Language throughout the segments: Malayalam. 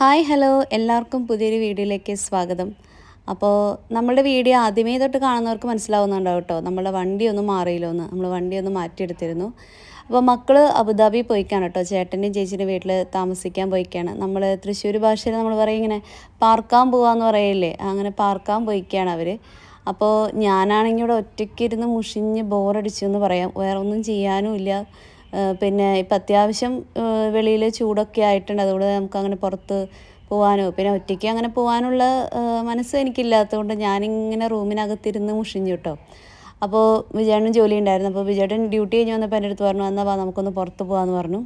Hi hello. എല്ലാവർക്കും പുതിയൊരു വീഡിയോയിലേക്ക് സ്വാഗതം. അപ്പോൾ നമ്മുടെ വീഡിയോ ആദ്യമേ തൊട്ട് കാണുന്നവർക്ക് മനസ്സിലാവുന്നുണ്ടാവും കേട്ടോ നമ്മുടെ വണ്ടി ഒന്നും മാറിയില്ലോ എന്ന്. നമ്മൾ വണ്ടി ഒന്ന് മാറ്റിയെടുത്തിരുന്നു. അപ്പോൾ മക്കൾ അബുദാബി പോയിക്കാണ് കേട്ടോ ചേട്ടന്റെയും ചേച്ചിന്റെ വീട്ടിൽ താമസിക്കാൻ പോയിക്കാണ്. നമ്മൾ തൃശ്ശൂർ ഭാഷയിൽ നമ്മൾ പറയും ഇങ്ങനെ പാർക്കാൻ പോവാന്ന് പറയില്ലേ? അങ്ങനെ പാർക്കാൻ പോയിക്കാണ് അവർ അപ്പോൾ ഞാനാണെങ്കിൽ ഇവിടെ ഒറ്റയ്ക്കിരുന്ന് മുഷിഞ്ഞ് ബോറടിച്ചു എന്ന് പറയാം. വേറെ ഒന്നും ചെയ്യാനും ഇല്ല. പിന്നെ ഇപ്പം അത്യാവശ്യം വെളിയിൽ ചൂടൊക്കെ ആയിട്ടുണ്ട്. അതുകൊണ്ട് നമുക്ക് അങ്ങനെ പുറത്ത് പോകാനോ പിന്നെ ഒറ്റയ്ക്ക് അങ്ങനെ പോകാനുള്ള മനസ്സ് എനിക്കില്ലാത്തതുകൊണ്ട് ഞാനിങ്ങനെ റൂമിനകത്തിരുന്ന് മുഷിഞ്ഞു കേട്ടോ അപ്പോൾ വിജയേട്ടൻ ജോലി ഉണ്ടായിരുന്നു അപ്പോൾ വിജയേട്ടൻ ഡ്യൂട്ടി കഴിഞ്ഞ് വന്നപ്പോൾ എന്റെ അടുത്ത് പറഞ്ഞു എന്നാൽ വാ നമുക്കൊന്ന് പുറത്ത് പോകാമെന്ന് പറഞ്ഞു.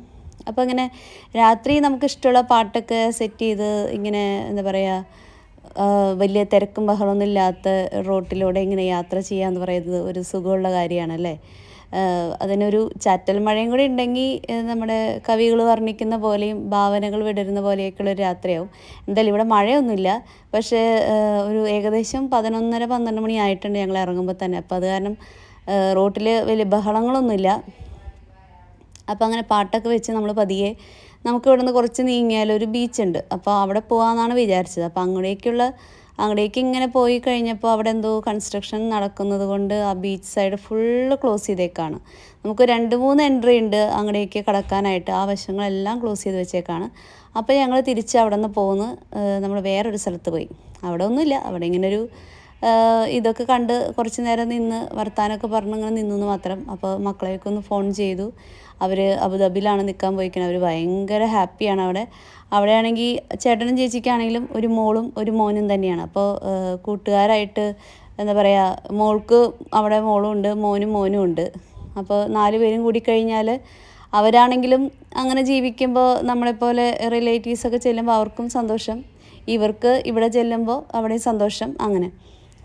അപ്പോൾ ഇങ്ങനെ രാത്രി നമുക്ക് ഇഷ്ടമുള്ള പാട്ടൊക്കെ സെറ്റ് ചെയ്ത് ഇങ്ങനെ എന്താ പറയുക വലിയ തിരക്കും ബഹളമൊന്നും ഇല്ലാത്ത റോട്ടിലൂടെ ഇങ്ങനെ യാത്ര ചെയ്യാന്ന് പറയുന്നത് ഒരു സുഖമുള്ള കാര്യമാണല്ലേ അതിനൊരു ചാറ്റൽ മഴയും കൂടി ഉണ്ടെങ്കിൽ നമ്മുടെ കവികൾ വർണിക്കുന്ന പോലെയും ഭാവനകൾ വിടരുന്ന പോലെയൊക്കെയുള്ള ഒരു രാത്രിയാവും. എന്തായാലും ഇവിടെ മഴയൊന്നുമില്ല. പക്ഷേ ഒരു ഏകദേശം പതിനൊന്നര പന്ത്രണ്ട് മണി ആയിട്ടുണ്ട് ഞങ്ങൾ ഇറങ്ങുമ്പോൾ തന്നെ. അപ്പോൾ അത് കാരണം റോട്ടിൽ വലിയ ബഹളങ്ങളൊന്നുമില്ല. അപ്പോൾ അങ്ങനെ പാട്ടൊക്കെ വെച്ച് നമ്മൾ പതിയെ നമുക്ക് ഇവിടെ നിന്ന് കുറച്ച് നീങ്ങിയാൽ ഒരു ബീച്ചുണ്ട്. അപ്പോൾ അവിടെ പോകാമെന്നാണ് വിചാരിച്ചത്. അപ്പോൾ അങ്ങോട്ടേക്കുള്ള അങ്ങോട്ടേക്ക് ഇങ്ങനെ പോയി കഴിഞ്ഞപ്പോൾ അവിടെ എന്തോ കൺസ്ട്രക്ഷൻ നടക്കുന്നത് കൊണ്ട് ആ ബീച്ച് സൈഡ് ഫുള്ള് ക്ലോസ് ചെയ്തേക്കാണ്. നമുക്ക് രണ്ട് മൂന്ന് എൻട്രി ഉണ്ട് അങ്ങോട്ടേക്ക് കടക്കാനായിട്ട്. ആ വശങ്ങളെല്ലാം ക്ലോസ് ചെയ്ത് വെച്ചേക്കാണ്. അപ്പോൾ ഞങ്ങൾ തിരിച്ച് അവിടെ നിന്ന് പോന്ന് നമ്മൾ വേറൊരു സ്ഥലത്ത് പോയി. അവിടെ ഒന്നുമില്ല. അവിടെ ഇങ്ങനെ ഒരു ഇതൊക്കെ കണ്ട് കുറച്ച് നേരം നിന്ന് വർത്താനമൊക്കെ പറഞ്ഞ് ഇങ്ങനെ നിന്നു മാത്രം. അപ്പോൾ മക്കളെയൊക്കെ ഒന്ന് ഫോൺ ചെയ്തു. അവർ അബുദാബിയിലാണ് നിൽക്കാൻ പോയിക്കുന്നത് അവർ ഭയങ്കര ഹാപ്പിയാണ് അവിടെ. അവിടെയാണെങ്കിൽ ചേട്ടനും ചേച്ചിക്കാണെങ്കിലും ഒരു മോളും ഒരു മോനും തന്നെയാണ്. അപ്പോൾ കൂട്ടുകാരായിട്ട് എന്താ പറയുക മോൾക്ക് അവിടെ മോളും ഉണ്ട് മോനും മോനും ഉണ്ട്. അപ്പോൾ നാല് പേരും കൂടി കഴിഞ്ഞാൽ അവരാണെങ്കിലും അങ്ങനെ ജീവിക്കുമ്പോൾ നമ്മളെപ്പോലെ റിലേറ്റീവ്സൊക്കെ ചെല്ലുമ്പോൾ അവർക്കും സന്തോഷം. ഇവർക്ക് ഇവിടെ ചെല്ലുമ്പോൾ അവിടെയും സന്തോഷം. അങ്ങനെ.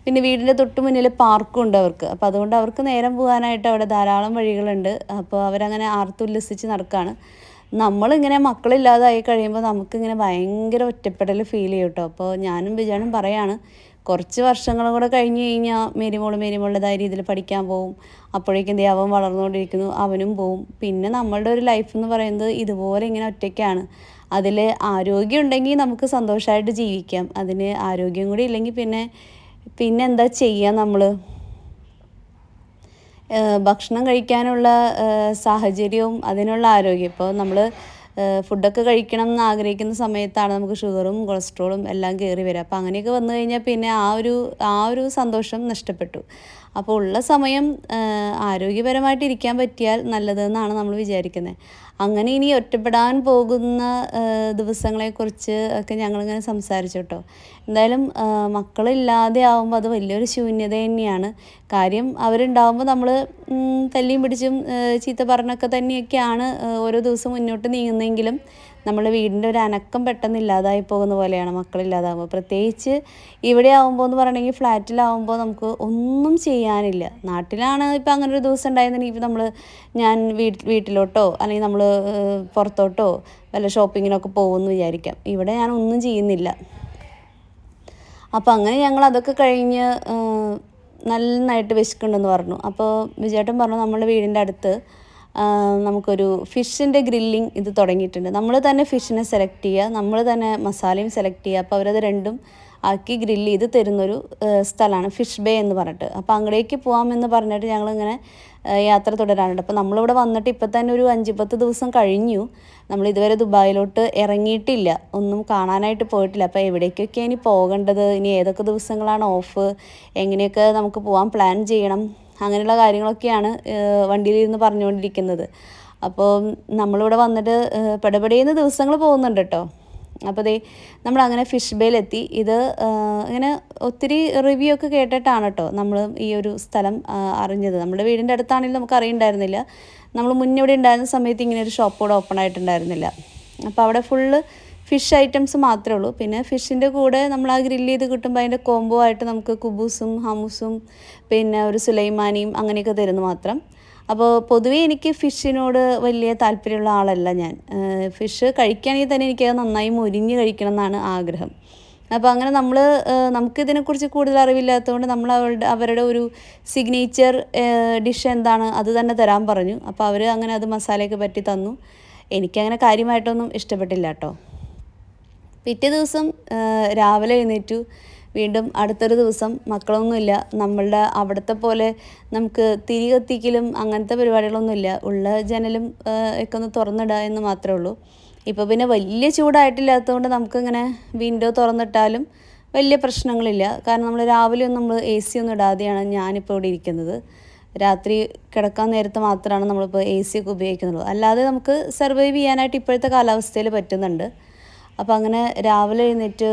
പിന്നെ വീടിന്റെ തൊട്ട് മുന്നിൽ പാർക്കും ഉണ്ട് അവർക്ക്. അപ്പോൾ അതുകൊണ്ട് അവർക്ക് നേരം പോകാനായിട്ട് അവിടെ ധാരാളം വഴികളുണ്ട്. അപ്പോൾ അവരങ്ങനെ ആർത്തുല്ലസിച്ച് നടക്കുകയാണ് നമ്മളിങ്ങനെ മക്കളില്ലാതായി കഴിയുമ്പോൾ നമുക്കിങ്ങനെ ഭയങ്കര ഒറ്റപ്പെടൽ ഫീൽ ചെയ്യും കേട്ടോ അപ്പോൾ ഞാനും വിജയനും പറയാണ് കുറച്ച് വർഷങ്ങളും കൂടെ കഴിഞ്ഞ് കഴിഞ്ഞാൽ മേരിമോൾ മേരിമോളുടേതായ രീതിയിൽ പഠിക്കാൻ പോവും. അപ്പോഴേക്കും ദേ അവൻ വളർന്നുകൊണ്ടിരിക്കുന്നു അവനും പോവും. പിന്നെ നമ്മളുടെ ഒരു ലൈഫ് എന്ന് പറയുന്നത് ഇതുപോലെ ഇങ്ങനെ ഒറ്റയ്ക്കാണ്. അതിൽ ആരോഗ്യം ഉണ്ടെങ്കിൽ നമുക്ക് സന്തോഷമായിട്ട് ജീവിക്കാം. അതിന് ആരോഗ്യം കൂടി ഇല്ലെങ്കിൽ പിന്നെ പിന്നെ എന്താ ചെയ്യുക നമ്മൾ ഭക്ഷണം കഴിക്കാനുള്ള സാഹചര്യവും അതിനുള്ള ആരോഗ്യം. ഇപ്പോൾ നമ്മൾ ഫുഡൊക്കെ കഴിക്കണം എന്ന് ആഗ്രഹിക്കുന്ന സമയത്താണ് നമുക്ക് ഷുഗറും കൊളസ്ട്രോളും എല്ലാം കയറി വരിക അപ്പോൾ അങ്ങനെയൊക്കെ വന്നു കഴിഞ്ഞാൽ പിന്നെ ആ ഒരു ആ ഒരു സന്തോഷം നഷ്ടപ്പെട്ടു. അപ്പോൾ ഉള്ള സമയം ആരോഗ്യപരമായിട്ടിരിക്കാൻ പറ്റിയാൽ നല്ലതെന്നാണ് നമ്മൾ വിചാരിക്കുന്നത് അങ്ങനെ ഇനി ഒറ്റപ്പെടാൻ പോകുന്ന ദിവസങ്ങളെക്കുറിച്ച് ഒക്കെ ഞങ്ങളിങ്ങനെ സംസാരിച്ചു കേട്ടോ എന്തായാലും മക്കളില്ലാതെ ആവുമ്പോൾ അത് വലിയൊരു ശൂന്യത തന്നെയാണ്. കാര്യം അവരുണ്ടാവുമ്പോൾ നമ്മൾ തല്ലിയും പിടിച്ചും ചീത്ത പറഞ്ഞൊക്കെ തന്നെയൊക്കെയാണ് ഓരോ ദിവസം മുന്നോട്ട് നീങ്ങുന്നതെങ്കിലും നമ്മുടെ വീടിന്റെ ഒരു അനക്കം പെട്ടെന്ന് ഇല്ലാതായി പോകുന്ന പോലെയാണ് മക്കളില്ലാതാകുമ്പോൾ പ്രത്യേകിച്ച് ഇവിടെ ആകുമ്പോൾ എന്ന് പറയണമെങ്കിൽ ഫ്ലാറ്റിലാവുമ്പോൾ നമുക്ക് ഒന്നും ചെയ്യാനില്ല. നാട്ടിലാണ് ഇപ്പം അങ്ങനെ ഒരു ദിവസം ഉണ്ടായിരുന്നെങ്കിൽ നമ്മൾ ഞാൻ വീട്ടിലോട്ടോ അല്ലെങ്കിൽ നമ്മൾ പുറത്തോട്ടോ വല്ല ഷോപ്പിങ്ങിനൊക്കെ പോകുമെന്ന് വിചാരിക്കാം. ഇവിടെ ഞാൻ ഒന്നും ചെയ്യുന്നില്ല. അപ്പോൾ അങ്ങനെ ഞങ്ങൾ അതൊക്കെ കഴിഞ്ഞ് നന്നായിട്ട് വിശക്കുന്നുണ്ടെന്ന് പറഞ്ഞു. അപ്പോൾ വിജയേട്ടൻ പറഞ്ഞു നമ്മുടെ വീടിന്റെ അടുത്ത് നമുക്കൊരു ഫിഷിന്റെ ഗ്രില്ലിങ് ഇത് തുടങ്ങിയിട്ടുണ്ട്. നമ്മൾ തന്നെ ഫിഷിനെ സെലക്ട് ചെയ്യുക നമ്മൾ തന്നെ മസാലയും സെലക്ട് ചെയ്യുക. അപ്പോൾ അവരത് രണ്ടും ആക്കി ഗ്രില്ല് ചെയ്ത് തരുന്നൊരു സ്ഥലമാണ് ഫിഷ് ബേ എന്ന് പറഞ്ഞിട്ട്. അപ്പോൾ അങ്ങടേക്ക് പോകാമെന്ന് പറഞ്ഞിട്ട് ഞങ്ങളിങ്ങനെ യാത്ര തുടരാനുണ്ട് അപ്പോൾ നമ്മളിവിടെ വന്നിട്ട് ഇപ്പം തന്നെ ഒരു അഞ്ച് പത്ത് ദിവസം കഴിഞ്ഞു. നമ്മൾ ഇതുവരെ ദുബായിലോട്ട് ഇറങ്ങിയിട്ടില്ല. ഒന്നും കാണാനായിട്ട് പോയിട്ടില്ല. അപ്പോൾ എവിടേക്കൊക്കെ ഇനി പോകേണ്ടത്? ഇനി ഏതൊക്കെ ദിവസങ്ങളാണ് ഓഫ്? എങ്ങനെയൊക്കെ നമുക്ക് പോകാൻ പ്ലാൻ ചെയ്യണം? അങ്ങനെയുള്ള കാര്യങ്ങളൊക്കെയാണ് വണ്ടിയിലിരുന്ന് പറഞ്ഞുകൊണ്ടിരിക്കുന്നത്. അപ്പോൾ നമ്മളിവിടെ വന്നിട്ട് പെടപെടിയുന്ന ദിവസങ്ങൾ പോകുന്നുണ്ട് കേട്ടോ. അപ്പോൾ ദേ നമ്മൾ അങ്ങനെ ഫിഷ് ബേയിലെത്തി. ഇത് ഇങ്ങനെ ഒത്തിരി റിവ്യൂ ഒക്കെ കേട്ടിട്ടാണ് കേട്ടോ നമ്മൾ ഈ ഒരു സ്ഥലം അറിഞ്ഞത്. നമ്മുടെ വീടിന്റെ അടുത്താണെങ്കിലും നമുക്ക് അറിയണ്ടായിരുന്നില്ല. നമ്മൾ മുന്നേ ഇവിടെ ഉണ്ടായിരുന്ന സമയത്ത് ഇങ്ങനെ ഒരു ഷോപ്പ് കൂടെ ഓപ്പൺ ആയിട്ടുണ്ടായിരുന്നില്ല. അപ്പോൾ അവിടെ ഫുള്ള് ഫിഷ് ഐറ്റംസ് മാത്രമേ ഉള്ളൂ. പിന്നെ ഫിഷിന്റെ കൂടെ നമ്മൾ ആ ഗ്രില്ല് ചെയ്ത് കിട്ടുമ്പോൾ അതിന്റെ കോംബോ ആയിട്ട് നമുക്ക് കുബൂസും ഹമുസും പിന്നെ ഒരു സുലൈമാനിയും അങ്ങനെയൊക്കെ തരുന്നു മാത്രം. അപ്പോൾ പൊതുവേ എനിക്ക് ഫിഷിനോട് വലിയ താല്പര്യമുള്ള ആളല്ല ഞാൻ. ഫിഷ് കഴിക്കുകയാണെങ്കിൽ തന്നെ എനിക്കത് നന്നായി മുരിഞ്ഞ് കഴിക്കണം എന്നാണ് ആഗ്രഹം. അപ്പോൾ അങ്ങനെ നമ്മൾ നമുക്കിതിനെക്കുറിച്ച് കൂടുതൽ അറിവില്ലാത്തതുകൊണ്ട് നമ്മൾ അവരുടെ അവരുടെ ഒരു സിഗ്നേച്ചർ ഡിഷ് എന്താണ് അത് തന്നെ തരാൻ പറഞ്ഞു. അപ്പോൾ അവർ അങ്ങനെ അത് മസാലയൊക്കെ പറ്റി തന്നു. എനിക്കങ്ങനെ കാര്യമായിട്ടൊന്നും ഇഷ്ടപ്പെട്ടില്ല കേട്ടോ. പിറ്റേ ദിവസം രാവിലെ എഴുന്നേറ്റു. വീണ്ടും അടുത്തൊരു ദിവസം മക്കളൊന്നുമില്ല. നമ്മളുടെ അവിടുത്തെ പോലെ നമുക്ക് തിരി കത്തിക്കലും അങ്ങനത്തെ പരിപാടികളൊന്നുമില്ല. ഉള്ള ജനലും ഒക്കെ ഒന്ന് തുറന്നിടുക എന്ന് മാത്രമേ ഉള്ളൂ. ഇപ്പോൾ പിന്നെ വലിയ ചൂടായിട്ടില്ലാത്തതുകൊണ്ട് നമുക്കിങ്ങനെ വിൻഡോ തുറന്നിട്ടാലും വലിയ പ്രശ്നങ്ങളില്ല. കാരണം നമ്മൾ രാവിലെ ഒന്നും നമ്മൾ എ സി ഒന്നും ഇടാതെയാണ് ഞാനിപ്പോൾ ഇവിടെ ഇരിക്കുന്നത്. രാത്രി കിടക്കാൻ നേരത്തെ മാത്രമാണ് നമ്മളിപ്പോൾ എ സി ഒക്കെ ഉപയോഗിക്കുന്നുള്ളൂ അല്ലാതെ നമുക്ക് സർവൈവ് ചെയ്യാനായിട്ട് ഇപ്പോഴത്തെ കാലാവസ്ഥയിൽ പറ്റുന്നുണ്ട്. അപ്പോൾ അങ്ങനെ രാവിലെ എഴുന്നേറ്റ്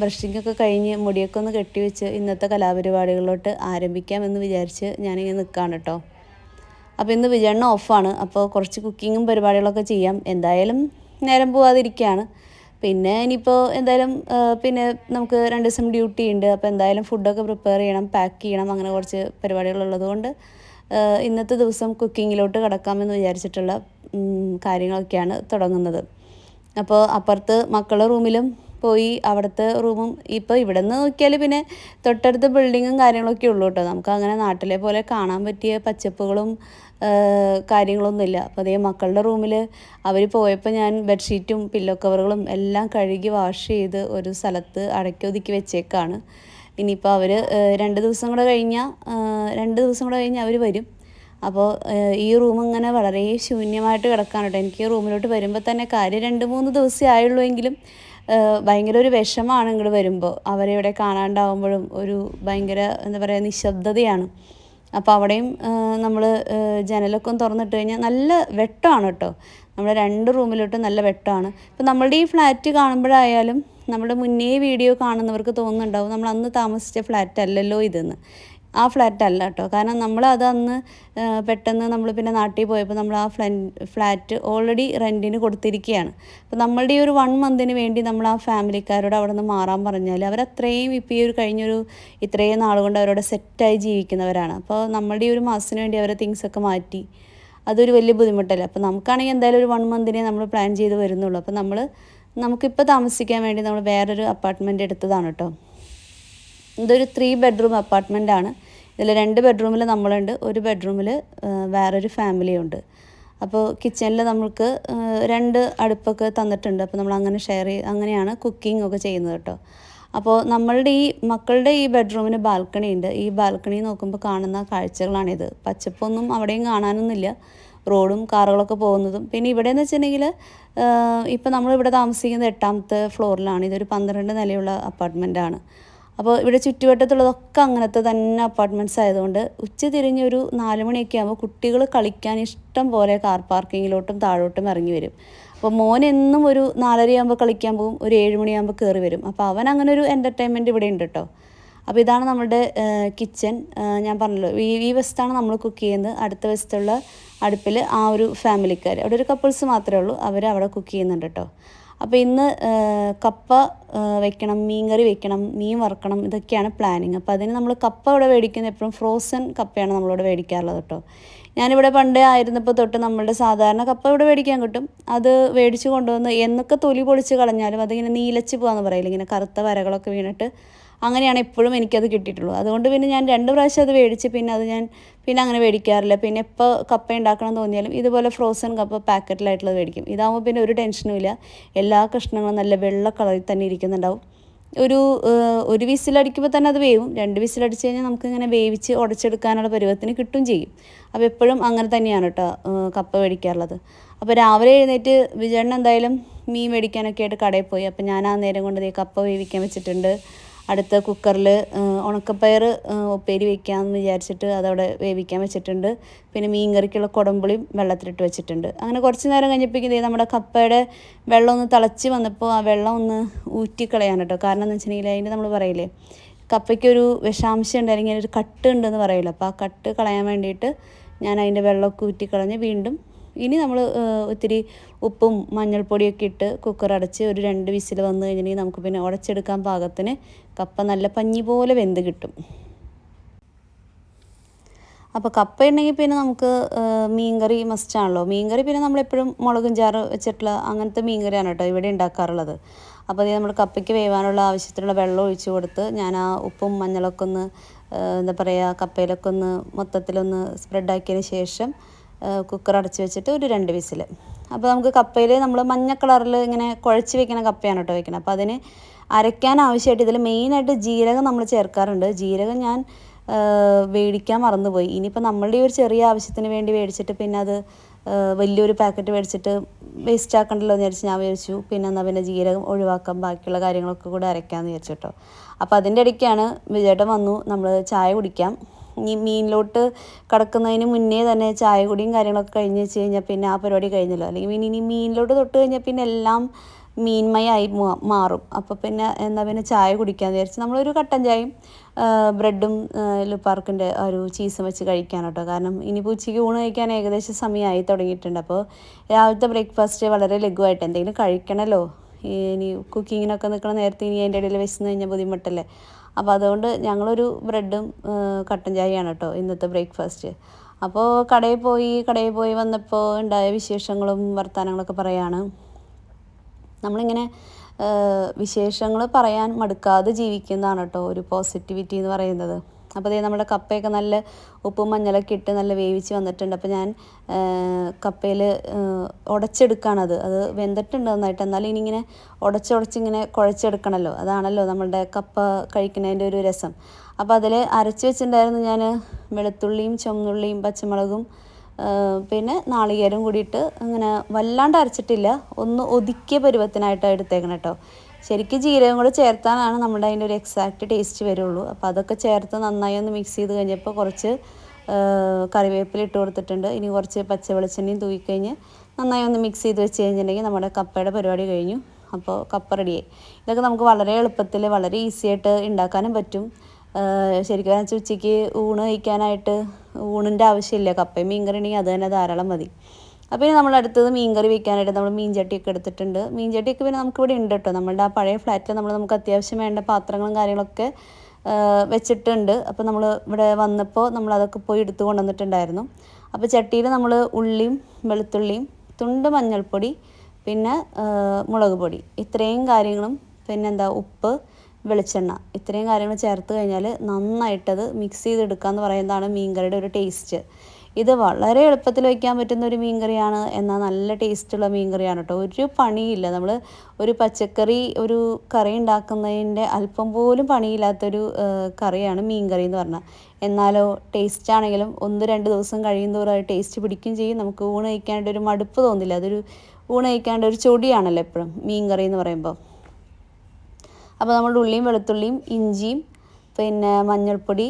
ബ്രഷിങ്ങൊക്കെ കഴിഞ്ഞ് മുടിയൊക്കെ ഒന്ന് കെട്ടിവെച്ച് ഇന്നത്തെ കലാപരിപാടികളിലോട്ട് ആരംഭിക്കാമെന്ന് വിചാരിച്ച് ഞാനിങ്ങനെ നിൽക്കുകയാണ് കേട്ടോ അപ്പോൾ ഇന്ന് വിചാരണ ഓഫാണ്. അപ്പോൾ കുറച്ച് കുക്കിങ്ങും പരിപാടികളൊക്കെ ചെയ്യാം. എന്തായാലും നേരം പോവാതിരിക്കുകയാണ് പിന്നെ ഇനിയിപ്പോൾ എന്തായാലും പിന്നെ നമുക്ക് രണ്ട് ദിവസം ഡ്യൂട്ടി ഉണ്ട്. അപ്പോൾ എന്തായാലും ഫുഡൊക്കെ പ്രിപ്പയർ ചെയ്യണം പാക്ക് ചെയ്യണം അങ്ങനെ കുറച്ച് പരിപാടികളുള്ളത് കൊണ്ട് ഇന്നത്തെ ദിവസം കുക്കിങ്ങിലോട്ട് കടക്കാമെന്ന് വിചാരിച്ചിട്ടുള്ള കാര്യങ്ങളൊക്കെയാണ് തുടങ്ങുന്നത്. അപ്പോൾ അപ്പുറത്ത് മക്കളുടെ റൂമിലും പോയി അവിടുത്തെ റൂമും ഇപ്പോൾ ഇവിടെ നിന്ന് നോക്കിയാൽ പിന്നെ തൊട്ടടുത്ത് ബിൽഡിങ്ങും കാര്യങ്ങളൊക്കെ ഉള്ളൂ കേട്ടോ. നമുക്ക് അങ്ങനെ നാട്ടിലെ പോലെ കാണാൻ പറ്റിയ പച്ചപ്പുകളും കാര്യങ്ങളൊന്നുമില്ല. അപ്പോൾ അതേ മക്കളുടെ റൂമിൽ അവർ പോയപ്പോൾ ഞാൻ ബെഡ്ഷീറ്റും പില്ലോ കവറുകളും എല്ലാം കഴുകി വാഷ് ചെയ്ത് ഒരു സ്ഥലത്ത് അടക്കി ഒതുക്കി വെച്ചേക്കാണ്. ഇനിയിപ്പോൾ അവർ രണ്ട് ദിവസം കൂടെ കഴിഞ്ഞാൽ രണ്ട് ദിവസം കൂടെ കഴിഞ്ഞാൽ അവർ വരും. അപ്പോൾ ഈ റൂം ഇങ്ങനെ വളരെ ശൂന്യമായിട്ട് കിടക്കാണ് കേട്ടോ. എനിക്ക് റൂമിലോട്ട് വരുമ്പോൾ തന്നെ കാര്യം രണ്ട് മൂന്ന് ദിവസമേ ആയുള്ളൂ എങ്കിലും ഭയങ്കര ഒരു വിഷമാണ് ഇങ്ങോട്ട് വരുമ്പോൾ. അവരെ ഇവിടെ കാണാണ്ടാവുമ്പോഴും ഒരു ഭയങ്കര എന്താ പറയുക നിശബ്ദതയാണ്. അപ്പോൾ അവിടെയും നമ്മൾ ജനലൊക്കെ ഒന്ന് തുറന്നിട്ട് കഴിഞ്ഞാൽ നല്ല വെട്ടമാണ് കേട്ടോ. നമ്മുടെ രണ്ട് റൂമിലോട്ട് നല്ല വെട്ടമാണ്. ഇപ്പം നമ്മളുടെ ഈ ഫ്ലാറ്റ് കാണുമ്പോഴായാലും നമ്മുടെ മുന്നേ വീഡിയോ കാണുന്നവർക്ക് തോന്നുന്നുണ്ടാവും നമ്മൾ അന്ന് താമസിച്ച ഫ്ലാറ്റ് അല്ലല്ലോ ഇതെന്ന്. ആ ഫ്ലാറ്റ് അല്ല കേട്ടോ. കാരണം നമ്മൾ അത് അന്ന് പെട്ടെന്ന് നമ്മൾ പിന്നെ നാട്ടിൽ പോയപ്പോൾ നമ്മൾ ആ ഫ്ലൻ ഫ്ലാറ്റ് ഓൾറെഡി റെന്റിന് കൊടുത്തിരിക്കുകയാണ് അപ്പോൾ നമ്മളുടെ ഈ ഒരു വൺ മന്തിന് വേണ്ടി നമ്മൾ ആ ഫാമിലിക്കാരോട് അവിടെ നിന്ന് മാറാൻ പറഞ്ഞാൽ അവരത്രയും ഇപ്പോൾ ഈ ഒരു കഴിഞ്ഞൊരു ഇത്രയും നാൾ കൊണ്ട് അവരോട് സെറ്റായി ജീവിക്കുന്നവരാണ്. അപ്പോൾ നമ്മളുടെ ഈ ഒരു മാസത്തിന് വേണ്ടി അവരെ തിങ്സൊക്കെ മാറ്റി അതൊരു വലിയ ബുദ്ധിമുട്ടല്ലേ? അപ്പോൾ നമുക്കാണെങ്കിൽ എന്തായാലും ഒരു വൺ മന്തിനെ നമ്മൾ പ്ലാൻ ചെയ്ത് വരുന്നുള്ളൂ. അപ്പോൾ നമ്മൾ നമുക്കിപ്പോൾ താമസിക്കാൻ വേണ്ടി നമ്മൾ വേറൊരു അപ്പാർട്ട്മെന്റ് എടുത്തതാണ് കേട്ടോ. ഇതൊരു ത്രീ ബെഡ്റൂം അപ്പാർട്ട്മെന്റ് ആണ്. ഇതിൽ രണ്ട് ബെഡ്റൂമിൽ നമ്മളുണ്ട് ഒരു ബെഡ്റൂമിൽ വേറൊരു ഫാമിലിയുണ്ട് അപ്പോൾ കിച്ചണിൽ നമുക്ക് ആ, രണ്ട് അടുപ്പൊക്കെ തന്നിട്ടുണ്ട്. അപ്പോൾ നമ്മൾ അങ്ങനെ ഷെയർ ചെയ്ത് അങ്ങനെയാണ് കുക്കിംഗ് ഒക്കെ ചെയ്യുന്നത് കേട്ടോ. അപ്പോൾ നമ്മളുടെ ഈ മക്കളുടെ ഈ ബെഡ്റൂമിന് ബാൽക്കണി ഉണ്ട്. ഈ ബാൽക്കണി നോക്കുമ്പോൾ കാണുന്ന കാഴ്ചകളാണിത്. പച്ചപ്പൊന്നും അവിടെയും കാണാനൊന്നുമില്ല. റോഡും കാറുകളൊക്കെ പോകുന്നതും. പിന്നെ ഇവിടെ എന്ന് വെച്ചിട്ടുണ്ടെങ്കിൽ ഇപ്പോൾ നമ്മളിവിടെ താമസിക്കുന്നത് എട്ടാമത്തെ ഫ്ലോറിലാണ് ഇതൊരു പന്ത്രണ്ട് നിലയുള്ള അപ്പാർട്ട്മെന്റാണ് അപ്പോൾ ഇവിടെ ചുറ്റുവട്ടത്തുള്ളതൊക്കെ അങ്ങനത്തെ തന്നെ അപ്പാർട്ട്മെന്റ്സ് ആയതുകൊണ്ട് ഉച്ച തിരിഞ്ഞൊരു നാല് ആകുമ്പോൾ കുട്ടികൾ കളിക്കാൻ ഇഷ്ടം പോലെ കാർ പാർക്കിങ്ങിലോട്ടും താഴോട്ടും ഇറങ്ങി വരും. അപ്പോൾ മോൻ എന്നും ഒരു നാലരയാകുമ്പോൾ കളിക്കാൻ പോകും ഒരു ഏഴ് മണിയാകുമ്പോൾ കയറി വരും. അപ്പോൾ അവൻ അങ്ങനെ ഒരു എന്റർടൈൻമെന്റ് ഇവിടെ ഉണ്ട് കേട്ടോ. അപ്പോൾ ഇതാണ് നമ്മുടെ കിച്ചൺ ഞാൻ പറഞ്ഞല്ലോ ഈ ഈ വശത്താണ് നമ്മൾ കുക്ക് ചെയ്യുന്നത്. അടുത്ത വശത്തുള്ള അടുപ്പിൽ ആ ഒരു ഫാമിലിക്കാർ അവിടെ ഒരു കപ്പിൾസ് മാത്രമേ ഉള്ളൂ. അവർ അവിടെ കുക്ക് ചെയ്യുന്നുണ്ട് കേട്ടോ. അപ്പോൾ ഇന്ന് കപ്പ വെക്കണം മീൻ കറി വെക്കണം മീൻ വറക്കണം ഇതൊക്കെയാണ് പ്ലാനിങ് അപ്പോൾ അതിന് നമ്മൾ കപ്പ ഇവിടെ മേടിക്കുന്നത് എപ്പോഴും ഫ്രോസൺ കപ്പയാണ് നമ്മളിവിടെ മേടിക്കാറുള്ളത് കേട്ടോ. ഞാനിവിടെ പണ്ട് ആയിരുന്നപ്പോൾ തൊട്ട് നമ്മളുടെ സാധാരണ കപ്പ ഇവിടെ മേടിക്കാൻ കിട്ടും. അത് മേടിച്ച് കൊണ്ടുവന്ന് എന്നൊക്കെ തൊലി പൊളിച്ച് കളഞ്ഞാലും അതിങ്ങനെ നീലച്ച് പോകാമെന്ന് പറയില്ല ഇങ്ങനെ കറുത്ത വരകളൊക്കെ വീണിട്ട് അങ്ങനെയാണ് എപ്പോഴും എനിക്കത് കിട്ടിയിട്ടുള്ളൂ അതുകൊണ്ട് പിന്നെ ഞാൻ രണ്ട് പ്രാവശ്യം അത് മേടിച്ച് പിന്നെ അത് ഞാൻ പിന്നെ അങ്ങനെ മേടിക്കാറില്ല. പിന്നെ എപ്പോൾ കപ്പ ഉണ്ടാക്കണം തോന്നിയാലും ഇതുപോലെ ഫ്രോസൺ കപ്പ പാക്കറ്റിലായിട്ടുള്ളത് മേടിക്കും. ഇതാകുമ്പോൾ പിന്നെ ഒരു ടെൻഷനും ഇല്ല. എല്ലാ കഷ്ണങ്ങളും നല്ല വെള്ള കളറിൽ തന്നെ ഇരിക്കുന്നുണ്ടാവും. ഒരു ഒരു വിസിലടിക്കുമ്പോൾ തന്നെ അത് വേവും. രണ്ട് വിസിലടിച്ച് കഴിഞ്ഞാൽ നമുക്കിങ്ങനെ വേവിച്ച് ഉടച്ചെടുക്കാനുള്ള പരുവത്തിന് കിട്ടും ചെയ്യും. അപ്പോൾ എപ്പോഴും അങ്ങനെ തന്നെയാണ് കേട്ടോ കപ്പ മേടിക്കാറുള്ളത്. അപ്പോൾ രാവിലെ എഴുന്നേറ്റ് വിജയണ്ണ എന്തായാലും മീൻ മേടിക്കാനൊക്കെ ആയിട്ട് കടയിൽ പോയി. അപ്പോൾ ഞാൻ ആ നേരം കൊണ്ട് കപ്പ വേവിക്കാൻ വെച്ചിട്ടുണ്ട്. അടുത്ത കുക്കറിൽ ഉണക്കപ്പയർ ഉപ്പേരി വെക്കാമെന്ന് വിചാരിച്ചിട്ട് അതവിടെ വേവിക്കാൻ വെച്ചിട്ടുണ്ട്. പിന്നെ മീൻ കറിക്കുള്ള കുടമ്പുളിയും വെള്ളത്തിലിട്ട് വെച്ചിട്ടുണ്ട്. അങ്ങനെ കുറച്ച് നേരം കഴിഞ്ഞപ്പോഴേക്കും നമ്മുടെ കപ്പയുടെ വെള്ളം ഒന്ന് തിളച്ച് വന്നപ്പോൾ ആ വെള്ളം ഒന്ന് ഊറ്റിക്കളയാണ് കേട്ടോ. കാരണം എന്ന് വെച്ചിട്ടുണ്ടെങ്കിൽ അതിന്റെ നമ്മൾ പറയില്ലേ കപ്പയ്ക്കൊരു വിഷാംശം ഉണ്ട് അല്ലെങ്കിൽ ഒരു കട്ട് ഉണ്ടെന്ന് പറയില്ല. അപ്പോൾ ആ കട്ട് കളയാൻ വേണ്ടിയിട്ട് ഞാൻ അതിന്റെ വെള്ളമൊക്കെ ഊറ്റിക്കളഞ്ഞ് വീണ്ടും ഇനി നമ്മൾ ഒത്തിരി ഉപ്പും മഞ്ഞൾപ്പൊടിയൊക്കെ ഇട്ട് കുക്കർ അടച്ച് ഒരു രണ്ട് വിസിൽ വന്നു കഴിഞ്ഞിട്ടുണ്ടെങ്കിൽ നമുക്ക് പിന്നെ ഉടച്ചെടുക്കാൻ പാകത്തിന് കപ്പ നല്ല പഞ്ഞി പോലെ വെന്ത് കിട്ടും. അപ്പോൾ കപ്പ ഉണ്ടെങ്കിൽ പിന്നെ നമുക്ക് മീൻകറി മസ്റ്റാണല്ലോ മീൻകറി പിന്നെ നമ്മളെപ്പോഴും മുളകും ചാറ് വെച്ചിട്ടുള്ള അങ്ങനത്തെ മീൻകറിയാണ് കേട്ടോ ഇവിടെ ഉണ്ടാക്കാറുള്ളത്. അപ്പോൾ അത് നമ്മൾ കപ്പയ്ക്ക് വേവാനുള്ള ആവശ്യത്തിനുള്ള വെള്ളം ഒഴിച്ചു കൊടുത്ത് ഞാൻ ആ ഉപ്പും മഞ്ഞളൊക്കെ ഒന്ന് എന്താ പറയുക കപ്പയിലൊക്കെ ഒന്ന് മൊത്തത്തിലൊന്ന് സ്പ്രെഡാക്കിയതിന് ശേഷം കുക്കർ അടച്ച് വെച്ചിട്ട് ഒരു രണ്ട് വിസിൽ. അപ്പോൾ നമുക്ക് കപ്പയിൽ നമ്മൾ മഞ്ഞ കളറിൽ ഇങ്ങനെ കുഴച്ച് വെക്കണ കപ്പയാണ് കേട്ടോ വെക്കുന്നത് അപ്പോൾ അതിന് അരയ്ക്കാൻ ആവശ്യമായിട്ട് ഇതിൽ മെയിനായിട്ട് ജീരകം നമ്മൾ ചേർക്കാറുണ്ട്. ജീരകം ഞാൻ മേടിക്കാൻ മറന്നുപോയി. ഇനിയിപ്പോൾ നമ്മളുടെ ഒരു ചെറിയ ആവശ്യത്തിന് വേണ്ടി മേടിച്ചിട്ട് പിന്നെ അത് വലിയൊരു പാക്കറ്റ് മേടിച്ചിട്ട് വേസ്റ്റ് ആക്കണ്ടല്ലോ എന്ന് വിചാരിച്ച് ഞാൻ വിചാരിച്ചു. പിന്നെ എന്നാൽ പിന്നെ ജീരകം ഒഴിവാക്കാം ബാക്കിയുള്ള കാര്യങ്ങളൊക്കെ കൂടെ അരയ്ക്കാമെന്ന് വിചാരിച്ചു കേട്ടോ. അപ്പോൾ അതിന്റെ ഇടയ്ക്കാണ് വിജയേട്ടൻ വന്നു നമ്മൾ ചായ കുടിക്കാം. ഈ മീനിലോട്ട് കടക്കുന്നതിന് മുന്നേ തന്നെ ചായ കുടിയും കാര്യങ്ങളൊക്കെ കഴിഞ്ഞ് വെച്ച് കഴിഞ്ഞാൽ പിന്നെ ആ പരിപാടി കഴിഞ്ഞല്ലോ. അല്ലെങ്കിൽ പിന്നെ ഇനി മീനിലോട്ട് തൊട്ട് കഴിഞ്ഞാൽ പിന്നെ എല്ലാം മീൻമയായി മാറും. അപ്പോൾ പിന്നെ എന്താ പിന്നെ ചായ കുടിക്കാമെന്ന് വിചാരിച്ച് നമ്മളൊരു കട്ടൻ ചായയും ബ്രെഡും ലുപ്പാർക്കിന്റെ ഒരു ചീസും വെച്ച് കഴിക്കാൻ കേട്ടോ. കാരണം ഇനിയിപ്പോൾ ഉച്ചയ്ക്ക് ഊണ് കഴിക്കാൻ ഏകദേശം സമയമായി തുടങ്ങിയിട്ടുണ്ട്. അപ്പോൾ രാവിലത്തെ ബ്രേക്ക്ഫാസ്റ്റ് വളരെ ലഘുവായിട്ട് എന്തെങ്കിലും കഴിക്കണമല്ലോ ഇനി കുക്കിങ്ങിനൊക്കെ നിൽക്കണ നേരത്തെ ഇനി അതിന്റെ ഇടയിൽ വിശന്ന് കഴിഞ്ഞാൽ ബുദ്ധിമുട്ടല്ലേ? അപ്പോൾ അതുകൊണ്ട് ഞങ്ങളൊരു ബ്രെഡും കട്ടൻ ചായയാണ് കേട്ടോ ഇന്നത്തെ ബ്രേക്ക്ഫാസ്റ്റ്. അപ്പോൾ കടയിൽ പോയി കടയിൽ പോയി വന്നപ്പോൾ ഉണ്ടായ വിശേഷങ്ങളും വർത്തമാനങ്ങളൊക്കെ പറയാണ്. നമ്മളിങ്ങനെ വിശേഷങ്ങൾ പറയാൻ മടുക്കാതെ ജീവിക്കുന്നതാണ് കേട്ടോ ഒരു പോസിറ്റിവിറ്റി എന്ന് പറയുന്നത്. അപ്പോൾ ദേ നമ്മുടെ കപ്പയൊക്കെ നല്ല ഉപ്പും മഞ്ഞളൊക്കെ ഇട്ട് നല്ല വേവിച്ച് വന്നിട്ടുണ്ട്. അപ്പോൾ ഞാൻ കപ്പയിൽ ഉടച്ചെടുക്കുകയാണത് അത് വെന്തിട്ടുണ്ട് നന്നായിട്ട്. എന്നാലും ഇനി ഇങ്ങനെ ഉടച്ചുടച്ചിങ്ങനെ കുഴച്ചെടുക്കണമല്ലോ അതാണല്ലോ നമ്മളുടെ കപ്പ കഴിക്കുന്നതിന്റെ ഒരു രസം. അപ്പോൾ അതിൽ അരച്ച് വെച്ചിട്ടുണ്ടായിരുന്നു ഞാൻ വെളുത്തുള്ളിയും ചുമന്നുള്ളിയും പച്ചമുളകും പിന്നെ നാളികേരം കൂടിയിട്ട് അങ്ങനെ വല്ലാണ്ട് അരച്ചിട്ടില്ല. ഒന്ന് ഒതുക്കിയ പരുവത്തിനായിട്ടാണ് എടുത്തേക്കണം കേട്ടോ. ശരിക്കും ജീരകം കൂടെ ചേർത്താലാണ് നമ്മുടെ അതിന്റെ ഒരു എക്സാക്റ്റ് ടേസ്റ്റ് വരുള്ളൂ. അപ്പോൾ അതൊക്കെ ചേർത്ത് നന്നായി ഒന്ന് മിക്സ് ചെയ്ത് കഴിഞ്ഞപ്പോൾ കുറച്ച് കറിവേപ്പില ഇട്ട് കൊടുത്തിട്ടുണ്ട്. ഇനി കുറച്ച് പച്ച വെളിച്ചെണ്ണയും തൂക്കിക്കഴിഞ്ഞ് നന്നായി ഒന്ന് മിക്സ് ചെയ്ത് വെച്ച് കഴിഞ്ഞിട്ടുണ്ടെങ്കിൽ നമ്മുടെ കപ്പയുടെ പരിപാടി കഴിഞ്ഞു. അപ്പോൾ കപ്പ റെഡിയായി ഇതൊക്കെ നമുക്ക് വളരെ എളുപ്പത്തിൽ വളരെ ഈസി ആയിട്ട് ഉണ്ടാക്കാനും പറ്റും. ശരിക്കും വെച്ചാൽ ഉച്ചയ്ക്ക് ഊണ് കഴിക്കാനായിട്ട് ഊണിന്റെ ആവശ്യമില്ല. കപ്പയും മീൻ കറി ഉണ്ടെങ്കിൽ അത് തന്നെ ധാരാളം മതി. അപ്പോൾ ഇനി നമ്മൾ അടുത്തത് മീൻ കറി വെക്കാനായിട്ട് നമ്മൾ മീൻ മീൻചട്ടിയൊക്കെ എടുത്തിട്ടുണ്ട്. മീൻ മീൻചട്ടിയൊക്കെ പിന്നെ നമുക്കിവിടെ ഉണ്ട് കേട്ടോ. നമ്മുടെ ആ പഴയ ഫ്ലാറ്റിൽ നമ്മൾ നമുക്ക് അത്യാവശ്യം വേണ്ട പാത്രങ്ങളും കാര്യങ്ങളൊക്കെ വെച്ചിട്ടുണ്ട്. അപ്പോൾ നമ്മൾ ഇവിടെ വന്നപ്പോൾ നമ്മൾ അതൊക്കെ പോയി എടുത്തു കൊണ്ടുവന്നിട്ടുണ്ടായിരുന്നു. അപ്പോൾ ചട്ടിയിൽ നമ്മൾ ഉള്ളിയും വെളുത്തുള്ളിയും തുണ്ട് മഞ്ഞൾപ്പൊടി പിന്നെ മുളക് പൊടി. ഇത്രയും കാര്യങ്ങളും പിന്നെ എന്താ ഉപ്പ് വെളിച്ചെണ്ണ. ഇത്രയും കാര്യങ്ങൾ ചേർത്ത് കഴിഞ്ഞാൽ നന്നായിട്ടത് മിക്സ് ചെയ്തെടുക്കുക എന്ന് പറയുന്നതാണ് മീൻകറിയുടെ ഒരു ടേസ്റ്റ് ഇത് വളരെ എളുപ്പത്തിൽ വയ്ക്കാൻ പറ്റുന്ന ഒരു മീൻകറിയാണ്. എന്നാൽ നല്ല ടേസ്റ്റുള്ള മീൻകറിയാണ് കേട്ടോ. ഒരു പണിയില്ല. നമ്മൾ ഒരു പച്ചക്കറി ഒരു കറി ഉണ്ടാക്കുന്നതിന്റെ അല്പം പോലും പണിയില്ലാത്തൊരു കറിയാണ് മീൻകറി എന്ന് പറഞ്ഞാൽ. എന്നാലോ ടേസ്റ്റ് ആണെങ്കിലും ഒന്ന് രണ്ട് ദിവസം കഴിയും തോറും അത് ടേസ്റ്റ് പിടിക്കുകയും ചെയ്യും. നമുക്ക് ഊണ് കഴിക്കാണ്ട് ഒരു മടുപ്പ് തോന്നില്ല. അതൊരു ഊണ് കഴിക്കാണ്ട് ഒരു ചൊടിയാണല്ലോ എപ്പോഴും മീൻകറി എന്ന് പറയുമ്പോൾ. അപ്പോൾ നമ്മുടെ ഉള്ളിയും വെളുത്തുള്ളിയും ഇഞ്ചിയും പിന്നെ മഞ്ഞൾപ്പൊടി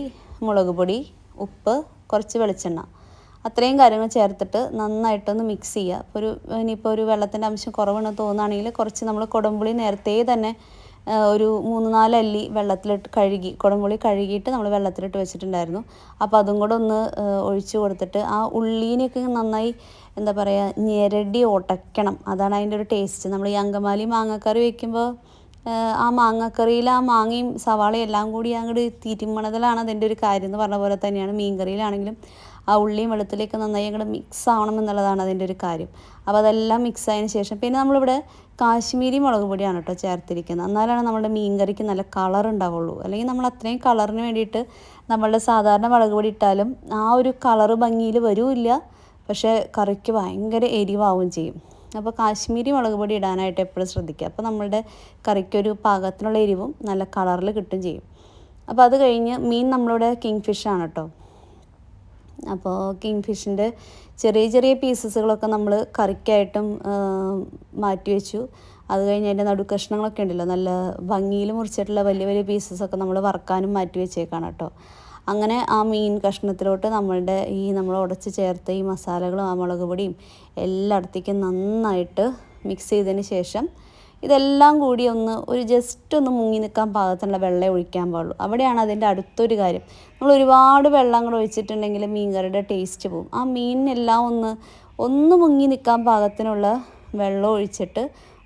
മുളക് പൊടി ഉപ്പ് കുറച്ച് വെളിച്ചെണ്ണ. അത്രയും കാര്യങ്ങൾ ചേർത്തിട്ട് നന്നായിട്ടൊന്ന് മിക്സ് ചെയ്യുക. അപ്പോൾ ഒരു ഇനിയിപ്പോൾ ഒരു വെള്ളത്തിന്റെ അംശം കുറവെന്ന് തോന്നുകയാണെങ്കിൽ കുറച്ച് നമ്മൾ കുടംപുളി നേരത്തെ തന്നെ ഒരു മൂന്ന് നാല് അല്ലി വെള്ളത്തിലിട്ട് കഴുകി കുടംപുളി കഴുകിയിട്ട് നമ്മൾ വെള്ളത്തിലിട്ട് വെച്ചിട്ടുണ്ടായിരുന്നു. അപ്പോൾ അതും കൂടെ ഒന്ന് ഒഴിച്ചു കൊടുത്തിട്ട് ആ ഉള്ളീനെയൊക്കെ നന്നായി എന്താ പറയുക ഞെരടി ഉടയ്ക്കണം അതാണ് അതിന്റെ ഒരു ടേസ്റ്റ് നമ്മൾ ഈ അങ്കമാലി മാങ്ങക്കറി വയ്ക്കുമ്പോൾ ആ മാങ്ങക്കറിയിൽ ആ മാങ്ങയും സവാളയും എല്ലാം കൂടി അങ്ങോട്ട് തിരുമണതലാണ് അതിന്റെ ഒരു കാര്യം എന്ന് പറഞ്ഞ പോലെ തന്നെയാണ് മീൻ കറിയിലാണെങ്കിലും ആ ഉള്ളിയും വെളുത്തുള്ളിയൊക്കെ നന്നായി അങ്ങോട്ട് മിക്സ് ആവണം എന്നുള്ളതാണ് അതിന്റെ ഒരു കാര്യം. അപ്പോൾ അതെല്ലാം മിക്സ് ആയതിനു ശേഷം പിന്നെ നമ്മളിവിടെ കാശ്മീരി മുളക് പൊടിയാണ് കേട്ടോ ചേർത്തിരിക്കുന്നത്. എന്നാലാണ് നമ്മുടെ മീൻ കറിക്ക് നല്ല കളർ ഉണ്ടാവുള്ളൂ. അല്ലെങ്കിൽ നമ്മൾ അത്രയും കളറിന് വേണ്ടിയിട്ട് നമ്മളുടെ സാധാരണ മുളക് പൊടി ഇട്ടാലും ആ ഒരു കളറ് ഭംഗിയിൽ വരില്ല പക്ഷേ കറിക്ക് ഭയങ്കര എരിവാവും ചെയ്യും. അപ്പോൾ കാശ്മീരി മുളക് പൊടി ഇടാനായിട്ട് എപ്പോഴും ശ്രദ്ധിക്കുക. അപ്പോൾ നമ്മളുടെ കറിക്കൊരു പാകത്തിനുള്ള എരിവും നല്ല കളറിൽ കിട്ടും ചെയ്യും. അപ്പോൾ അത് കഴിഞ്ഞ് മീൻ നമ്മളിവിടെ കിങ് ഫിഷാണ് കേട്ടോ. അപ്പോൾ കിങ് ഫിഷിന്റെ ചെറിയ ചെറിയ പീസസുകളൊക്കെ നമ്മൾ കറിക്കായിട്ടും മാറ്റി വെച്ചു. അത് കഴിഞ്ഞ് അതിന്റെ നടുക്കഷ്ണങ്ങളൊക്കെ ഉണ്ടല്ലോ നല്ല ഭംഗിയിൽ മുറിച്ചിട്ടുള്ള വലിയ വലിയ പീസസൊക്കെ നമ്മൾ വറക്കാനും മാറ്റി വെച്ചേക്കാണ് കേട്ടോ. അങ്ങനെ ആ മീൻ കഷ്ണത്തിലോട്ട് നമ്മളുടെ ഈ നമ്മൾ ഉടച്ച് ചേർത്ത ഈ മസാലകളും ആ മുളക് പൊടിയും എല്ലായിടത്തേക്കും നന്നായിട്ട് മിക്സ് ചെയ്തതിന് ശേഷം ഇതെല്ലാം കൂടി ഒന്ന് ഒരു ജസ്റ്റ് ഒന്ന് മുങ്ങി നിൽക്കാൻ പാകത്തിനുള്ള വെള്ളം ഒഴിക്കാൻ പാടുള്ളൂ. അവിടെയാണ് അതിന്റെ അടുത്തൊരു കാര്യം. നമ്മൾ ഒരുപാട് വെള്ളം കൂടെ ഒഴിച്ചിട്ടുണ്ടെങ്കിൽ മീൻകറിയുടെ ടേസ്റ്റ് പോകും ആ മീനിനെല്ലാം ഒന്ന് ഒന്ന് മുങ്ങി നിൽക്കാൻ പാകത്തിനുള്ള വെള്ളം ഒഴിച്ചിട്ട്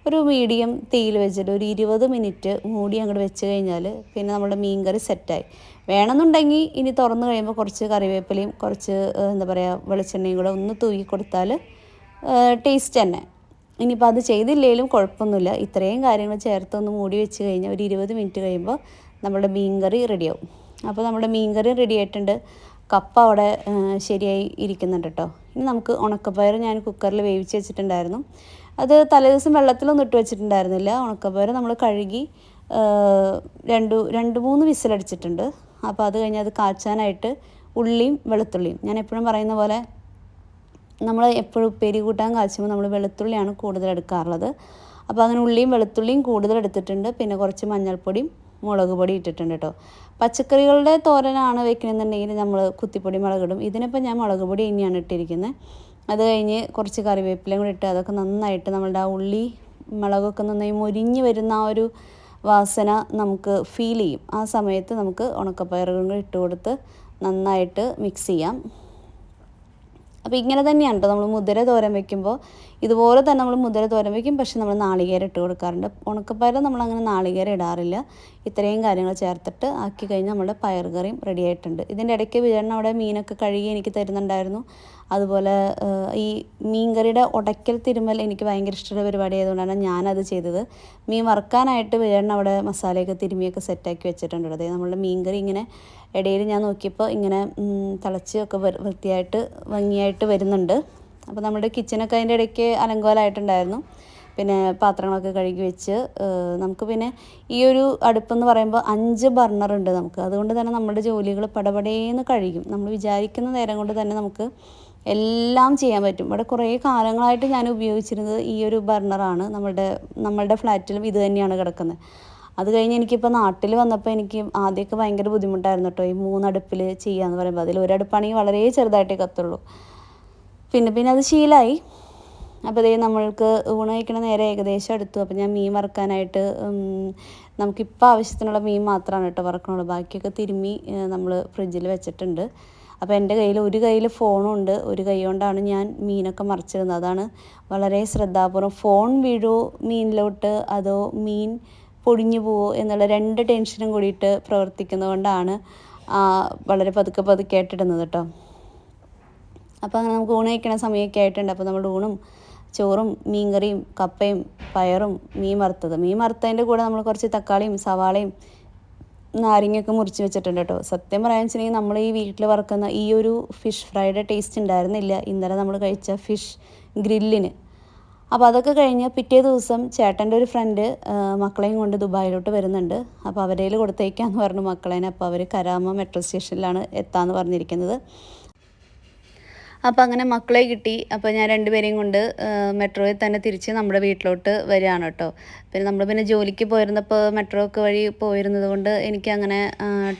ഒരു മീഡിയം തീയിൽ വെച്ചിട്ട് ഒരു ഇരുപത് മിനിറ്റ് മൂടി അങ്ങോട്ട് വെച്ച് കഴിഞ്ഞാൽ പിന്നെ നമ്മുടെ മീൻ കറി സെറ്റായി വേണമെന്നുണ്ടെങ്കിൽ ഇനി തുറന്ന് കഴിയുമ്പോൾ കുറച്ച് കറിവേപ്പിലയും കുറച്ച് എന്താ പറയുക വെളിച്ചെണ്ണയും കൂടെ ഒന്ന് തൂക്കി കൊടുത്താൽ ടേസ്റ്റ് തന്നെ. ഇനിയിപ്പോൾ അത് ചെയ്തില്ലെങ്കിലും കുഴപ്പമൊന്നുമില്ല. ഇത്രയും കാര്യങ്ങൾ ചേർത്ത് ഒന്ന് മൂടി വെച്ച് കഴിഞ്ഞാൽ ഒരു ഇരുപത് മിനിറ്റ് കഴിയുമ്പോൾ നമ്മുടെ മീൻ കറി റെഡിയാവും. അപ്പോൾ നമ്മുടെ മീൻ കറി റെഡി ആയിട്ടുണ്ട്. കപ്പ അവിടെ ശരിയായി ഇരിക്കുന്നുണ്ട് കേട്ടോ ഇനി നമുക്ക് ഉണക്കപ്പയർ ഞാൻ കുക്കറിൽ വേവിച്ച് വെച്ചിട്ടുണ്ടായിരുന്നു. അത് തലേദിവസം വെള്ളത്തിലൊന്നും ഇട്ട് വെച്ചിട്ടുണ്ടായിരുന്നില്ല. ഉണക്കപ്പയർ നമ്മൾ കഴുകി രണ്ട് രണ്ട് മൂന്ന് വിസിലടിച്ചിട്ടുണ്ട്. അപ്പോൾ അത് കഴിഞ്ഞ് അത് കാച്ചാനായിട്ട് ഉള്ളിയും വെളുത്തുള്ളിയും. ഞാൻ എപ്പോഴും പറയുന്ന പോലെ നമ്മൾ എപ്പോഴും ഉപ്പേരി കൂട്ടാൻ കാച്ചുമ്പോൾ നമ്മൾ വെളുത്തുള്ളിയാണ് കൂടുതൽ എടുക്കാറുള്ളത്. അപ്പോൾ അങ്ങനെ ഉള്ളിയും വെളുത്തുള്ളിയും കൂടുതൽ എടുത്തിട്ടുണ്ട്. പിന്നെ കുറച്ച് മഞ്ഞൾപ്പൊടിയും മുളക് പൊടി ഇട്ടിട്ടുണ്ട് കേട്ടോ. പച്ചക്കറികളുടെ തോരനാണ് വെക്കണമെന്നുണ്ടെങ്കിൽ നമ്മൾ കുത്തിപ്പൊടി മുളകിടും ഇതിനിപ്പോൾ ഞാൻ മുളക് പൊടി തന്നെയാണ് ഇട്ടിരിക്കുന്നത്. അത് കഴിഞ്ഞ് കുറച്ച് കറിവേപ്പിലയും കൂടി ഇട്ട് അതൊക്കെ നന്നായിട്ട് നമ്മളുടെ ആ ഉള്ളി മുളകൊക്കെ നന്നായി മൊരിഞ്ഞ് വരുന്ന ആ ഒരു വാസന നമുക്ക് ഫീൽ ചെയ്യും. ആ സമയത്ത് നമുക്ക് ഉണക്കപ്പയറുകൾ ഇട്ട് കൊടുത്ത് നന്നായിട്ട് മിക്സ് ചെയ്യാം. അപ്പോൾ ഇങ്ങനെ തന്നെയാണ് കേട്ടോ നമ്മൾ മുതിര തോരൻ വെക്കുമ്പോൾ ഇതുപോലെ തന്നെ നമ്മൾ മുതിര തോരൻ വയ്ക്കും പക്ഷെ നമ്മൾ നാളികേരം ഇട്ട് കൊടുക്കാറുണ്ട്. ഉണക്കപ്പയർ നമ്മൾ അങ്ങനെ നാളികേരം ഇടാറില്ല. ഇത്രയും കാര്യങ്ങൾ ചേർത്തിട്ട് ആക്കി കഴിഞ്ഞാൽ നമ്മുടെ പയർ കറിയും റെഡി ആയിട്ടുണ്ട്. ഇതിന്റെ ഇടയ്ക്ക് വിചാരണ അവിടെ മീനൊക്കെ കഴുകി എനിക്ക് തരുന്നുണ്ടായിരുന്നു. അതുപോലെ ഈ മീൻകറിയുടെ ഉടയ്ക്കൽ തിരുമ്മൽ എനിക്ക് ഭയങ്കര ഇഷ്ടമുള്ള പരിപാടി ആയതുകൊണ്ടാണ് ഞാനത് ചെയ്തത്. മീൻ വറുക്കാനായിട്ട് വിചാരണ അവിടെ മസാലയൊക്കെ തിരുമ്മിയൊക്കെ സെറ്റാക്കി വെച്ചിട്ടുണ്ട് അതായത് നമ്മളുടെ മീൻകറി ഇങ്ങനെ ഇടയിൽ ഞാൻ നോക്കിയപ്പോൾ ഇങ്ങനെ ഉം, തിളച്ച് ഒക്കെ വൃ- വൃത്തിയായിട്ട് ഭംഗിയായിട്ട് വരുന്നുണ്ട്. അപ്പോൾ നമ്മുടെ കിച്ചനൊക്കെ അതിന്റെ ഇടയ്ക്ക് അലങ്കോലമായിട്ടുണ്ടായിരുന്നു. പിന്നെ പാത്രങ്ങളൊക്കെ കഴുകി വെച്ച് നമുക്ക് പിന്നെ ഈ ഒരു അടുപ്പെന്ന് പറയുമ്പോൾ അഞ്ച് ബർണർ ഉണ്ട് നമുക്ക്. അതുകൊണ്ട് തന്നെ നമ്മുടെ ജോലികൾ പടപടേന്ന് കഴിയും. നമ്മൾ വിചാരിക്കുന്ന നേരം കൊണ്ട് തന്നെ നമുക്ക് എല്ലാം ചെയ്യാൻ പറ്റും. ഇവിടെ കുറേ കാലങ്ങളായിട്ട് ഞാൻ ഉപയോഗിച്ചിരുന്നത് ഈ ഒരു ബർണറാണ് നമ്മുടെ നമ്മളുടെ ഫ്ലാറ്റിലും ഇത് തന്നെയാണ് കിടക്കുന്നത്. അത് കഴിഞ്ഞ് എനിക്കിപ്പോൾ നാട്ടിൽ വന്നപ്പോൾ എനിക്ക് ആദ്യമൊക്കെ ഭയങ്കര ബുദ്ധിമുട്ടായിരുന്നു കേട്ടോ ഈ മൂന്നടുപ്പിൽ ചെയ്യാന്ന് പറയുമ്പോൾ. അതിൽ ഒരടുപ്പാണെങ്കിൽ വളരെ ചെറുതായിട്ടേ കത്തുള്ളൂ. പിന്നെ പിന്നെ അത് ശീലമായി അപ്പോൾ ഇതേ നമ്മൾക്ക് ഊണ് കഴിക്കണ നേരെ ഏകദേശം എടുത്തു അപ്പോൾ ഞാൻ മീൻ വറുക്കാനായിട്ട് നമുക്കിപ്പോൾ ആവശ്യത്തിനുള്ള മീൻ മാത്രമാണ് കേട്ടോ വറക്കണുള്ളൂ. ബാക്കിയൊക്കെ തിരുമ്മി നമ്മൾ ഫ്രിഡ്ജിൽ വെച്ചിട്ടുണ്ട്. അപ്പോൾ എന്റെ കയ്യിൽ ഒരു കയ്യിൽ ഫോണും ഉണ്ട് ഒരു കൈ കൊണ്ടാണ് ഞാൻ മീനൊക്കെ മറിച്ചിരുന്നത് അതാണ് വളരെ ശ്രദ്ധാപൂർവം ഫോൺ വീഴുമോ മീനിലോട്ട് അതോ മീൻ പൊടിഞ്ഞു പോവോ എന്നുള്ള രണ്ട് ടെൻഷനും കൂടിയിട്ട് പ്രവർത്തിക്കുന്നതുകൊണ്ടാണ് വളരെ പതുക്കെ പതുക്കെ ആയിട്ടിടുന്നത് കേട്ടോ. അപ്പോൾ അങ്ങനെ നമുക്ക് ഊണ് കഴിക്കണ സമയമൊക്കെ ആയിട്ടുണ്ട്. അപ്പോൾ നമ്മൾ ഊണും ചോറും മീൻകറിയും കപ്പയും പയറും മീൻ വറുത്തത്. മീൻ വറുത്തതിന്റെ കൂടെ നമ്മൾ കുറച്ച് തക്കാളിയും സവാളയും നാരങ്ങയൊക്കെ മുറിച്ച് വെച്ചിട്ടുണ്ട് കേട്ടോ. സത്യം പറയാന്ന് വെച്ചിട്ടുണ്ടെങ്കിൽ നമ്മൾ ഈ വീട്ടിൽ വറുക്കുന്ന ഈ ഒരു ഫിഷ് ഫ്രൈയുടെ ടേസ്റ്റ് ഉണ്ടായിരുന്നില്ല. ഇന്നലെ നമ്മൾ കഴിച്ച ഫിഷ് ഗ്രില്ലിന്. അപ്പോൾ അതൊക്കെ കഴിഞ്ഞ് പിറ്റേ ദിവസം ചേട്ടന്റെ ഒരു ഫ്രണ്ട് മക്കളെയും കൊണ്ട് ദുബായിലോട്ട് വരുന്നുണ്ട്. അപ്പോൾ അവരേൽ കൊടുത്തേക്കാന്ന് പറഞ്ഞു മക്കളേനെ. അപ്പോൾ അവർ കരാമ മെട്രോ സ്റ്റേഷനിലാണ് എത്താമെന്ന് പറഞ്ഞിരിക്കുന്നത്. അപ്പോൾ അങ്ങനെ മക്കളെ കിട്ടി. അപ്പോൾ ഞാൻ രണ്ടുപേരെയും കൊണ്ട് മെട്രോയിൽ തന്നെ തിരിച്ച് നമ്മുടെ വീട്ടിലോട്ട് വരികയാണ് കേട്ടോ. പിന്നെ നമ്മൾ പിന്നെ ജോലിക്ക് പോയിരുന്നപ്പോൾ മെട്രോ ഒക്കെ വഴി പോയിരുന്നത് കൊണ്ട് എനിക്ക് അങ്ങനെ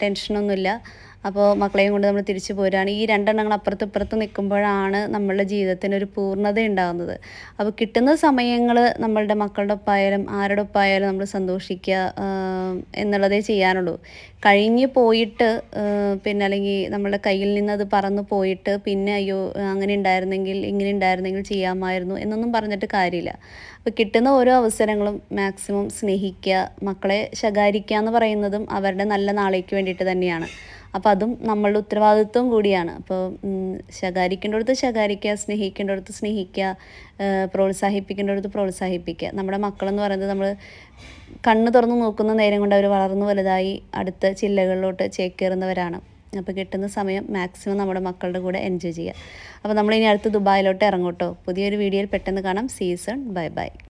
ടെൻഷനൊന്നുമില്ല. അപ്പോൾ മക്കളെയും കൊണ്ട് നമ്മൾ തിരിച്ചു പോരുകയാണ്. ഈ രണ്ടെണ്ണങ്ങൾ അപ്പുറത്ത് ഇപ്പുറത്ത് നിൽക്കുമ്പോഴാണ് നമ്മളുടെ ജീവിതത്തിന് ഒരു പൂർണത ഉണ്ടാകുന്നത്. അപ്പോൾ കിട്ടുന്ന സമയങ്ങൾ നമ്മളുടെ മക്കളുടെ ഒപ്പായാലും ആരുടെ ഒപ്പായാലും നമ്മൾ സന്തോഷിക്കുക എന്നുള്ളതേ ചെയ്യാനുള്ളൂ. കഴിഞ്ഞ് പോയിട്ട് പിന്നെ അല്ലെങ്കിൽ നമ്മളുടെ കയ്യിൽ നിന്ന് അത് പറന്ന് പോയിട്ട് പിന്നെ അയ്യോ അങ്ങനെ ഉണ്ടായിരുന്നെങ്കിൽ ഇങ്ങനെ ഉണ്ടായിരുന്നെങ്കിൽ ചെയ്യാമായിരുന്നു എന്നൊന്നും പറഞ്ഞിട്ട് കാര്യമില്ല. അപ്പോൾ കിട്ടുന്ന ഓരോ അവസരങ്ങളും മാക്സിമം സ്നേഹിക്കുക മക്കളെ ശകാരിക്കുക എന്ന് പറയുന്നതും അവരുടെ നല്ല നാളേക്ക് വേണ്ടിയിട്ട് തന്നെയാണ്. അപ്പോൾ അതും നമ്മളുടെ ഉത്തരവാദിത്വം കൂടിയാണ്. അപ്പോൾ ശകാരിക്കേണ്ടടുത്ത് ശകാരിക്കുക സ്നേഹിക്കേണ്ടടുത്ത് സ്നേഹിക്കുക പ്രോത്സാഹിപ്പിക്കേണ്ടടുത്ത് പ്രോത്സാഹിപ്പിക്കുക നമ്മുടെ മക്കളെന്ന് പറയുന്നത് നമ്മൾ കണ്ണ് തുറന്ന് നോക്കുന്ന നേരം കൊണ്ട് അവർ വളർന്നു വലുതായി അടുത്ത ചില്ലകളിലോട്ട് ചേക്കേറുന്നവരാണ്. അപ്പോൾ കിട്ടുന്ന സമയം മാക്സിമം നമ്മുടെ മക്കളുടെ കൂടെ എൻജോയ് ചെയ്യുക. അപ്പോൾ നമ്മളിനി അടുത്ത് ദുബായിലോട്ട് ഇറങ്ങോട്ടോ. പുതിയൊരു വീഡിയോയിൽ പെട്ടെന്ന് കാണാം. സീസൺ. Bye bye.